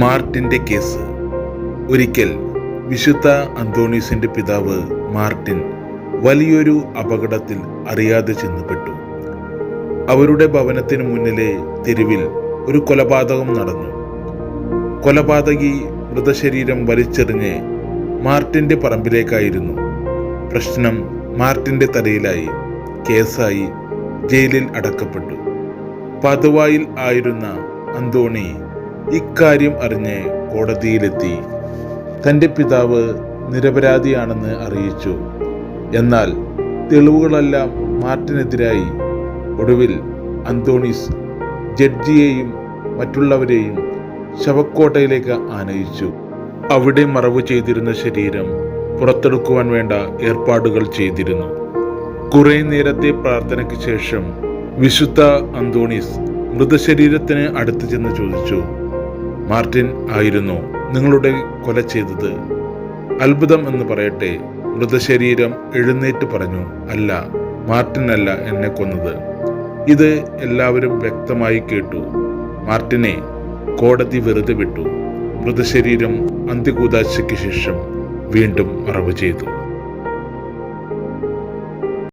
മാർട്ടിന്റെ case. ഒരിക്കൽ വിശുദ്ധ അന്തോണീസിന്റെ പിതാവ് മാർട്ടിൻ വലിയൊരു അപകടത്തിൽ അറിയാതെ ചെന്നുപെട്ടു. അവരുടെ ഭവനത്തിന് മുന്നിലെ തെരുവിൽ ഒരു കൊലപാതകം നടന്നു. കൊലപാതകി മൃതശരീരം വലിച്ചെറിഞ്ഞ് മാർട്ടിന്റെ പറമ്പിലേക്കായിരുന്നു. പ്രശ്നം മാർട്ടിന്റെ തലയിലായി. കേസായി ജയിലിൽ അടക്കപ്പെട്ടു. പതുവായിൽ ആയിരുന്ന അന്തോണി ഇക്കാര്യം അറിഞ്ഞ് കോടതിയിലെത്തി. തന്റെ പിതാവ് നിരപരാധിയാണെന്ന് അറിയിച്ചു. എന്നാൽ തെളിവുകളെല്ലാം മാർട്ടിനെതിരായി. ഒടുവിൽ അന്തോണിസ് ജഡ്ജിയെയും മറ്റുള്ളവരെയും ശവക്കോട്ടയിലേക്ക് ആനയിച്ചു. അവിടെ മറവ് ചെയ്തിരുന്ന ശരീരം പുറത്തെടുക്കുവാൻ വേണ്ട ഏർപ്പാടുകൾ ചെയ്തിരുന്നു. കുറേ നേരത്തെ പ്രാർത്ഥനയ്ക്ക് ശേഷം വിശുദ്ധ അന്തോണീസ് മൃതശരീരത്തിന് അടുത്ത് ചെന്ന് ചോദിച്ചു മാർട്ടിൻ ആയിരുന്നു നിങ്ങളുടെ കൊല ചെയ്തത്. അത്ഭുതം എന്ന് പറയട്ടെ മൃതശരീരം എഴുന്നേറ്റ് പറഞ്ഞു അല്ല മാർട്ടിൻ അല്ല എന്നെ കൊന്നത്. ഇത് എല്ലാവരും വ്യക്തമായി കേട്ടു. മാർട്ടിനെ കോടതി വെറുതെ വിട്ടു. മൃതശരീരം അന്ത്യകൂതാശയ്ക്ക് ശേഷം വീണ്ടും മറവ് ചെയ്തു.